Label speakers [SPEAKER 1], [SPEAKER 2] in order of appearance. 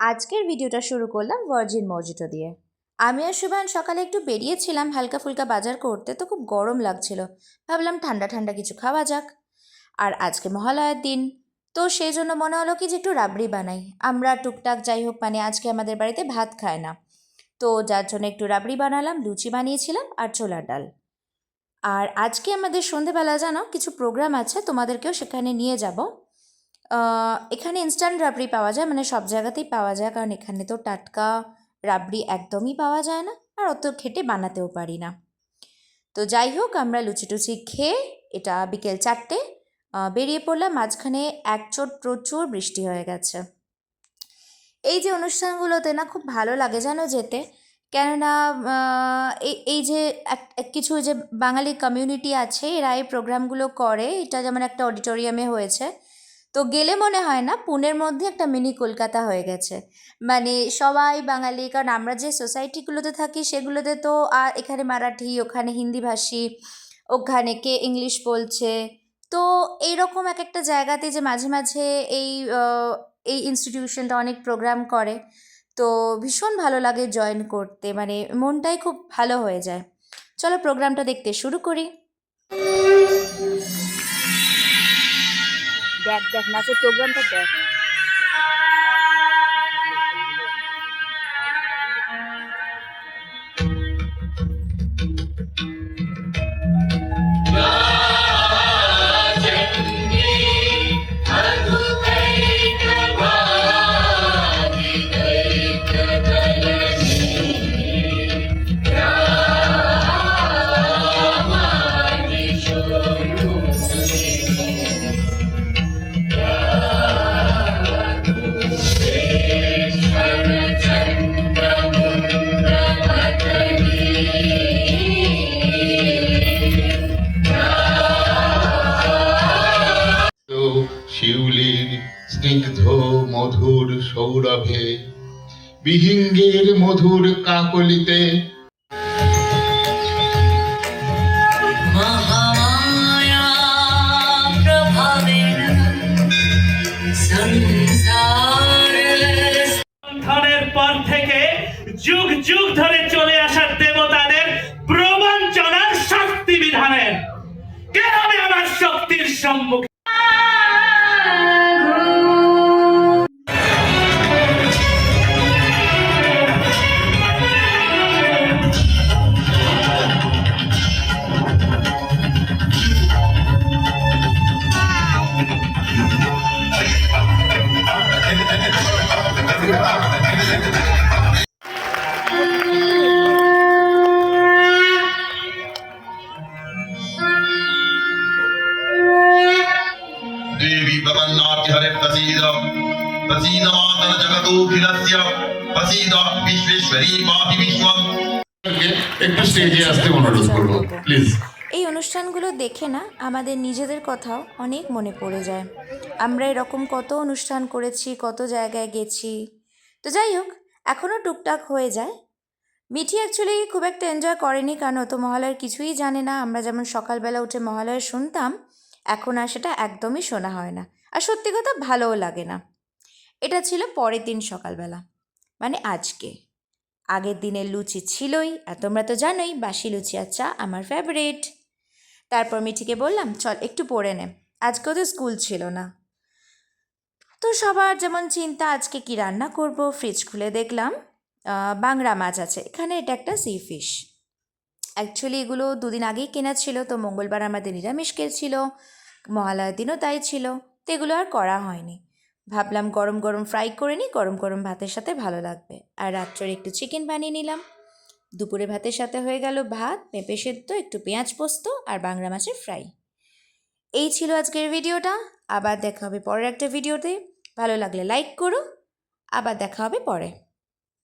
[SPEAKER 1] আজকের ভিডিওটা শুরু করলাম ভার্জিন মজিটো দিয়ে। আমি আর সুবান সকালে একটু বেরিয়েছিলাম হালকা ফুলকা বাজার করতে, তো খুব গরম লাগছিল। ভাবলাম ঠান্ডা ঠান্ডা কিছু খাওয়া যাক। আর আজকে মহালয়ার দিন, তো সেই জন্য মনে হলো কি যে একটু রাবড়ি বানাই। আমরা টুকটাক যাই হোক মানে আজকে আমাদের বাড়িতে ভাত খায় না। তো যার জন্য একটু রাবড়ি বানালাম, লুচি বানিয়েছিলাম আর ছোলার ডাল। আর আজকে আমাদের সন্ধেবেলা জানো, কিছু প্রোগ্রাম আছে, তোমাদেরকেও সেখানে নিয়ে যাব। এখানে ইনস্ট্যান্ট রাবড়ি পাওয়া যায় মানে সব জায়গাতেই পাওয়া যায়, কারণ এখানে তো টাটকা রাবড়ি একদমই পাওয়া যায় না, আর অত খেটে বানাতেও পারি না। তো যাই হোক, আমরা লুচি টুচি খেয়ে এটা বিকেল চারটে বেরিয়ে পড়লাম, মাঝখানে একচোট প্রচুর বৃষ্টি হয়ে গেছে। এই যে অনুষ্ঠানগুলোতে না খুব ভালো লাগে জানো যেতে, কেননা এই যে এক কিছু যে বাঙালি কমিউনিটি আছে, এরা এই প্রোগ্রামগুলো করে, এটা যেমন একটা অডিটোরিয়ামে হয়েছে তো গেলে মনে হয় না পুনের মধ্যে একটা মিনি কলকাতা হয়ে গেছে। মানে সবাই বাঙালি, কারণ আমরা যে সোসাইটিগুলোতে থাকি সেগুলোতে তো আর এখানে মারাঠি, ওখানে হিন্দিভাষী ওখানে কে ইংলিশ বলছে। তো এইরকম এক একটা জায়গাতে যে মাঝে মাঝে এই এই ইনস্টিটিউশনটা অনেক প্রোগ্রাম করে। তো ভীষণ ভালো লাগে জয়েন করতে মানে মনটাই খুব ভালো হয়ে যায়। চলো প্রোগ্রামটা দেখতে শুরু করি। দেখ দেখ নাচের প্রোগ্রামটা দেখ।
[SPEAKER 2] মধুর সৌরভে বিহিঙ্গের মধুর কাকলিতে।
[SPEAKER 3] ধনের পর থেকে যুগ যুগ ধরে চলে আসা দেবতাদের প্রবঞ্চনার শক্তি বিধানের। কে হবে আমার শক্তির সম্মুখে
[SPEAKER 2] একটু স্টেজে আসতে অনুরোধ করব প্লিজ
[SPEAKER 1] এই অনুষ্ঠানগুলো দেখে না আমাদের নিজেদের কথাও অনেক মনে পড়ে যায়। আমরা এরকম কত অনুষ্ঠান করেছি কত জায়গায় গেছি তো যাই হোক, এখনও টুকটাক হয়ে যায়। মিঠি অ্যাকচুয়ালি খুব একটা এনজয় করেনি কারণ ও তো মহালয়ের কিছুই জানে না। আমরা যেমন সকালবেলা উঠে মহালয়া শুনতাম, এখন আর সেটা একদমই শোনা হয় না। আর সত্যি কথা ভালোও লাগে না। এটা ছিল পরের দিন সকালবেলা মানে আজকে। আগের দিনের লুচি ছিলই, আর তোমরা তো জানোই, বাসি লুচি আর চা আমার ফেভারিট তারপর মিঠিকে বললাম, চল একটু পড়ে নে। আজকেও তো স্কুল ছিল না। তো সবার যেমন চিন্তা, আজকে কি রান্না করব? ফ্রিজ খুলে দেখলাম। বাংরা মাছ আছে। এখানে এটা একটা সি ফিশ অ্যাকচুয়ালি এগুলো দুদিন আগেই কেনা ছিল, তো মঙ্গলবার আমাদের নিরামিষ ছিল, মহালয়ার দিনও তাই ছিল। তো এগুলো আর করা হয়নি। ভাবলাম গরম গরম ফ্রাই করে নিই, গরম গরম ভাতের সাথে ভালো লাগবে। আর রাত্রের একটু চিকেন বানিয়ে নিলাম। দুপুরে ভাতের সাথে হয়ে গেল ভাত, পেঁপে সেদ্ধ, একটু পেঁয়াজ পোস্ত আর বাংলা মাছের ফ্রাই এই ছিল আজকের ভিডিওটা আবার দেখা হবে পরের একটা ভিডিওতে ভালো লাগলে লাইক করো আবার দেখা হবে পরে।